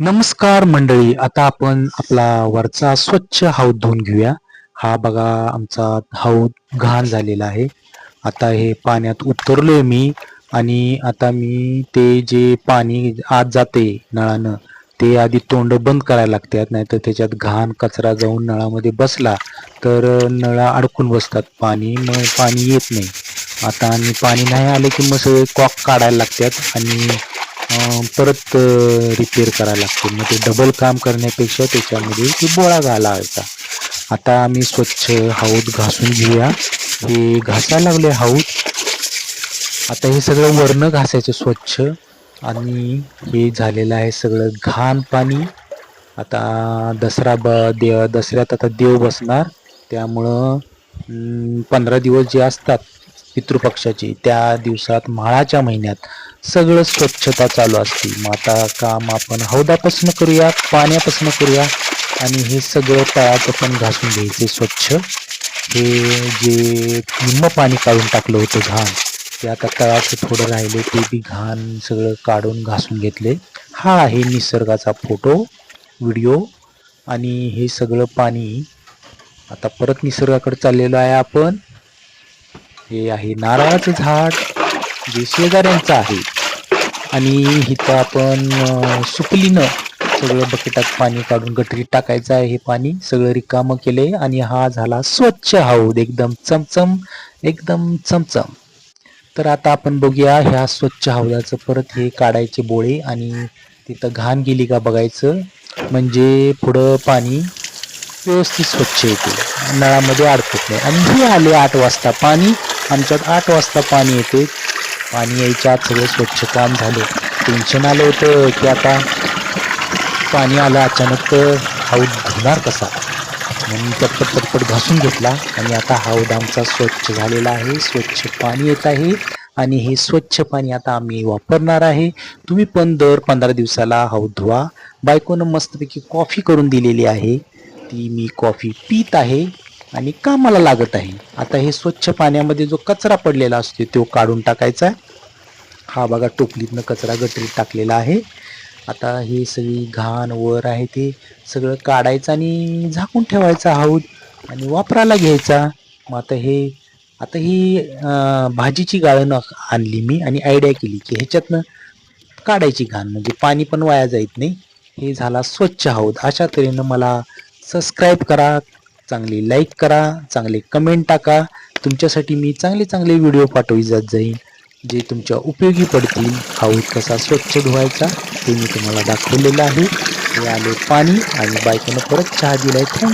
नमस्कार मंडळी आता आपण आपला वरचा स्वच्छ हौद धुवून घेऊया. हा बघा आमचा हौद घाण झालेला आहे. आता हे पाण्यात उतरलोय मी आणि आता मी ते जे पाणी आत जाते नळानं ते आधी तोंड बंद करायला लागतात नाहीतर त्याच्यात घाण कचरा जाऊन नळामध्ये बसला तर नळा अडकून बसतात. पाणी मग पाणी येत नाही. आता आणि पाणी नाही आले की मग सगळे कॉक काढायला लागतात आणि परत रिपेअर करायला लागते. मग ते डबल काम करण्यापेक्षा त्याच्यामध्ये ते बोळा घालायचा. आता आम्ही स्वच्छ हौद घासून घेऊया. हे घासायला लागले हौद. आता हे सगळं वरणं घासायचं स्वच्छ. आणि हे झालेलं आहे सगळं घाण पाणी. आता दसरा ब दे दसऱ्यात आता देव बसणार. त्यामुळं पंधरा दिवस जे असतात पितृपक्षाचे त्या दिवसात माळाच्या महिन्यात सगळं स्वच्छता चालू असते मग आता काम आपण हौदापासून करूया पाण्यापासून करूया आणि हे सगळं तळाचं पण घासून घ्यायचे स्वच्छ. हे जे निम्म पाणी काढून टाकलं होतं घाण ते आता तळाचं थोडं राहिले ते बी घाण सगळं काढून घासून घेतले हा आहे निसर्गाचा फोटो व्हिडिओ आणि हे सगळं पाणी आता परत निसर्गाकडे चाललेलो आहे आपण. हे आहे नारळाचं झाड जे शेजाऱ्यांचं आहे. आणि इथं आपण सुकलीनं सगळं बकेटात पाणी काढून गटरीत टाकायचं आहे. हे पाणी सगळं रिकामं केले आणि हा झाला स्वच्छ हौद. एकदम चमचम एकदम चमचम. तर आता आपण बघूया ह्या स्वच्छ हौदाचं परत हे काढायचे बोळे आणि तिथं घाण गेली का बघायचं. म्हणजे पुढं पाणी व्यवस्थित स्वच्छ येते. नळामध्ये अडकत नाही. आणि हे आले आठ वाजता पाणी. आमच्यात आठ वाजता पाणी येते. पाणी यायच्या आत सगळं स्वच्छ काम झालं. टेन्शन आलं होतं की आता पाणी आलं अचानक तर हौद धुणार कसा? म्हणून पटपट पटपट घासून घेतला आणि आता हौद आमचा स्वच्छ झालेला आहे. स्वच्छ पाणी येत आहे आणि हे स्वच्छ पाणी आता आम्ही वापरणार आहे. तुम्ही पण दर पंधरा दिवसाला हौद धुवा. बायकोनं मस्तपैकी कॉफी करून दिलेली आहे. ती मी कॉफी पित आहे आणि कामाला लागत आहे. आता हे स्वच्छ पाण्यामध्ये जो कचरा पडलेला असतो तो काढून टाकायचा. हा बघा टोपलीतनं कचरा गटरीत टाकलेला आहे. आता हे सगळी घाण वर आहे ते सगळं काढायचं आणि झाकून ठेवायचा हौद आणि वापरायला घ्यायचा. मग आता हे आता ही भाजीची गाळण आणली मी आणि आयडिया केली की ह्याच्यातनं काढायची घाण. म्हणजे पाणी पण वाया जात नाही. हे झाला स्वच्छ हौद अशा तऱ्हेनं मला सबस्क्राईब करा चांगली लाईक करा चांगले कमेंट टाका. तुमच्यासाठी मी चांगले चांगले व्हिडिओ पाठवी जात जाईन. जे तुमच्या उपयोगी पडतील हौद कसा स्वच्छ धुवायचा ते मी तुम्हाला दाखवलेलं आहे. हे आले पाणी आणि बायकोनं परत चहा दिलाय. थँक्यू